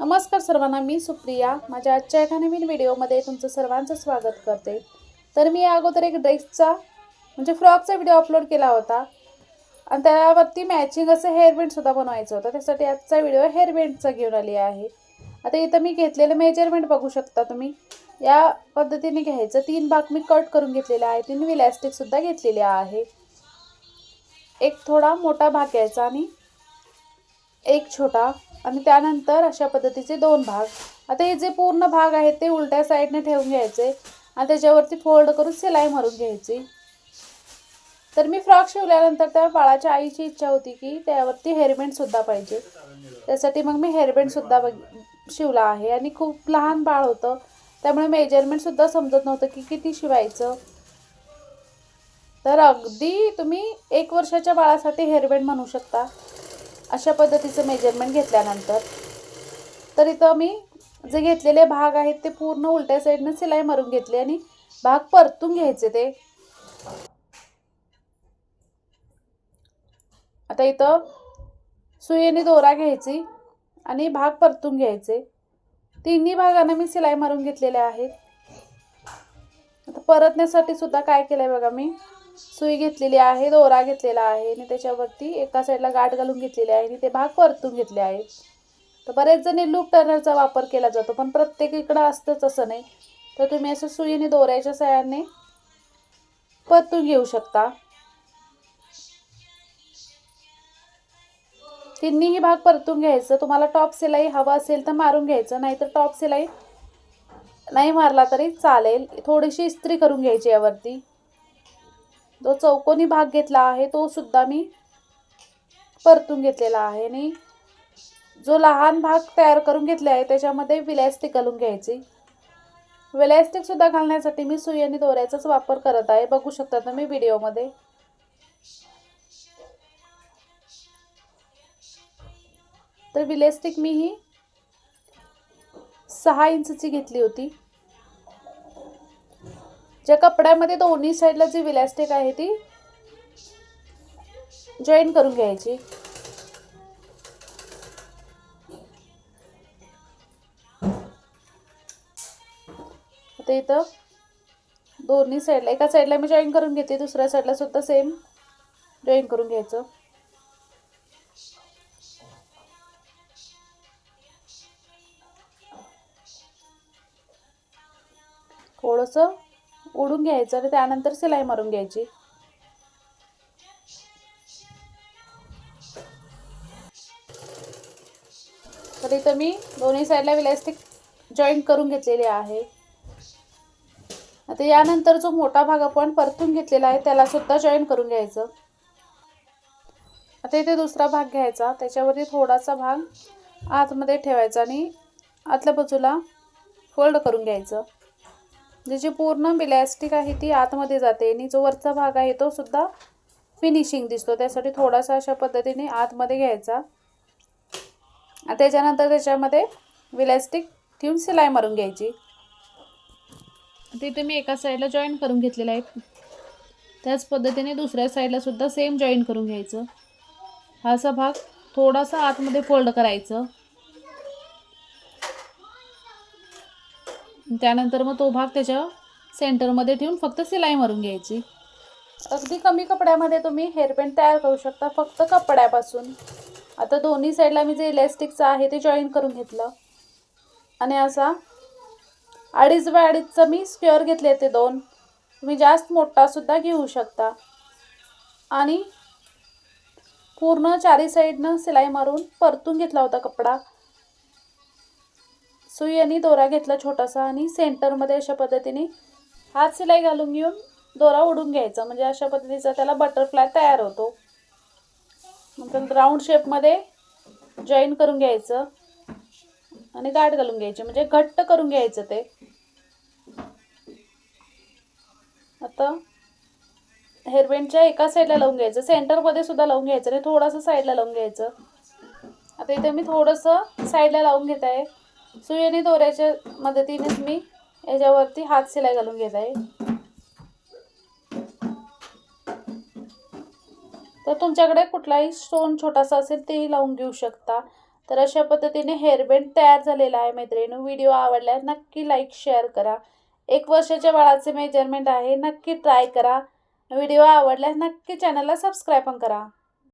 नमस्कार सर्वांना मी सुप्रिया. माझ्या आजच्या एका नवीन व्हिडिओमध्ये तुमचं सर्वांचं स्वागत करते. तर मी या अगोदर एक ड्रेसचा म्हणजे फ्रॉकचा व्हिडिओ अपलोड केला होता. आणि त्यावरती मॅचिंग असं हेअरबँडसुद्धा बनवायचं होतं. त्यासाठी आजचा व्हिडिओ हेअरबँडचा घेऊन आली आहे. आता इथं मी घेतलेलं मेजरमेंट बघू शकता तुम्ही. या पद्धतीने घ्यायचं. तीन भाग मी कट करून घेतलेला आहे तीन इलॅस्टिकसुद्धा घेतलेले आहे. एक थोडा मोठा भाग घ्यायचा आणि एक छोटा आणि त्यानंतर अशा पद्धतीचे दोन भाग. आता हे जे पूर्ण भाग आहेत ते उलट्या साईडने ठेवून घ्यायचे आणि त्याच्यावरती फोल्ड करून सिलाई मारून घ्यायची. तर मी फ्रॉक शिवल्यानंतर त्या बाळाच्या आईची इच्छा होती की त्यावरती हेअरबँडसुद्धा पाहिजे. त्यासाठी मग मी हेअरबँडसुद्धा बघ शिवला आहे आणि खूप लहान बाळ होतं. त्यामुळे मेजरमेंटसुद्धा समजत नव्हतं की किती शिवायचं. तर अगदी तुम्ही एक वर्षाच्या बाळासाठी हेअरबँड म्हणू शकता. अशा पद्धतीचं मेजरमेंट घेतल्यानंतर तर इथं मी जे घेतलेले भाग आहेत ते पूर्ण उलट्या साईडनं सिलाई मारून घेतली आणि भाग परतून घ्यायचे ते. आता इथं सुयेने दोरा घ्यायची आणि भाग परतून घ्यायचे. तिन्ही भागांना मी सिलाई मारून घेतलेल्या आहेत. आता परतण्यासाठी सुद्धा काय केलं आहे बघा मी? सुई घेतलेली आहे दोरा घेतलेला आहे आणि त्याच्यावरती एका साईडला गाठ घालून घेतलेली आहे आणि ते भाग परतून घेतले आहेत. तर बरेच जणी लूप टर्नरचा वापर केला जातो पण प्रत्येक इकडं असतंच असं नाही. तर तुम्ही असं सुई आणि दोऱ्याच्या सहाय्याने परतून घेऊ शकता. तिन्हीही भाग परतून घ्यायचं तुम्हाला टॉप सिलाई हवा असेल तर मारून घ्यायचं नाहीतर टॉप सिलाई नाही मारला तरी चालेल. थोडीशी इस्त्री करून घ्यायची यावरती. जो चौकोनी भाग घेतला आहे तो सुद्धा मी परतून घेतलेला आहे. आणि जो लहान भाग तयार करून घेतले आहे त्याच्यामध्ये विलॅस्टिक घालून घ्यायची. विलॅस्टिकसुद्धा घालण्यासाठी मी सुई आणि दोऱ्याचाच वापर करत आहे. बघू शकता तुम्ही व्हिडिओमध्ये. तर विलॅस्टिक मी ही सहा इंचची घेतली होती. ज्या कपड्यामध्ये दोन्ही साईडला जी विलॅस्टिक आहे ती जॉईन करून घ्यायची. आता इथं दोन्ही साईडला एका साईडला मी जॉईन करून घेते दुसऱ्या साईडला सुद्धा सेम जॉईन करून घ्यायचं. थोडंसं ओढून घ्यायचं आणि त्यानंतर सिलाई मारून घ्यायची. तर इथं मी दोन्ही साईडला इलॅस्टिक जॉईंट करून घेतलेले आहे. आता यानंतर जो मोठा भाग आपण परतून घेतलेला आहे त्याला सुद्धा जॉईन करून घ्यायचं. आता इथे दुसरा भाग घ्यायचा. त्याच्यावरती थोडासा भाग आतमध्ये ठेवायचा आणि आतल्या बाजूला फोल्ड करून घ्यायचं. जे जी पूर्ण इलॅस्टिक आहे ती आतमध्ये जाते आणि जो वरचा भाग आहे तो सुद्धा फिनिशिंग दिसतो. त्यासाठी थोडासा अशा पद्धतीने आतमध्ये घ्यायचा. त्याच्यानंतर त्याच्यामध्ये विलॅस्टिक ठेवून सिलाई मारून घ्यायची. तिथे मी एका साईडला जॉईन करून घेतलेलं आहे. त्याच पद्धतीने दुसऱ्या साईडला सुद्धा सेम जॉईन करून घ्यायचं. हा असा भाग थोडासा आतमध्ये फोल्ड करायचं. त्यानंतर मग तो भाग त्याच्या सेंटरमध्ये ठेवून फक्त सिलाई मारून घ्यायची. अगदी कमी कपड्यामध्ये तुम्ही हेअरबँड तयार करू शकता फक्त कपड्यापासून. आता दोन्ही साईडला मी जे इलॅस्टिकचं आहे ते जॉईन करून घेतलं. आणि असा अडीच बाय अडीचचं मी स्क्वेअर घेतले ते दोन. तुम्ही जास्त मोठासुद्धा घेऊ शकता. आणि पूर्ण चारी साईडनं सिलाई मारून परतून घेतला होता कपडा. सुई आणि दोरा घेतला छोटासा आणि सेंटरमध्ये अशा पद्धतीने हात सिलाई घालून घेऊन दोरा उडून घ्यायचा. म्हणजे अशा पद्धतीचा त्याला बटरफ्लाय तयार होतो. नंतर राऊंड शेपमध्ये जॉईन करून घ्यायचं आणि गाठ घालून घ्यायची. म्हणजे घट्ट करून घ्यायचं ते. आता हेअरबँडच्या एका साईडला लावून घ्यायचं. सेंटरमध्ये सुद्धा लावून घ्यायचं आणि थोडंसं साईडला लावून घ्यायचं. आता इथे मी थोडंसं साईडला लावून घेत आहे. सुई आणि दोऱ्याच्या मदतीनेच मी याच्यावरती हात सिलाई घालून घेत आहे. तर तुमच्याकडे कुठलाही स्टोन छोटासा असेल तेही लावून घेऊ शकता. तर अशा पद्धतीने हेअरबँड तयार झालेला आहे मैत्रिणी. व्हिडिओ आवडल्यास नक्की लाईक शेअर करा. एक वर्षाच्या बाळाचे मेजरमेंट आहे नक्की ट्राय करा. व्हिडिओ आवडल्यास नक्की चॅनलला सबस्क्राईब पण करा.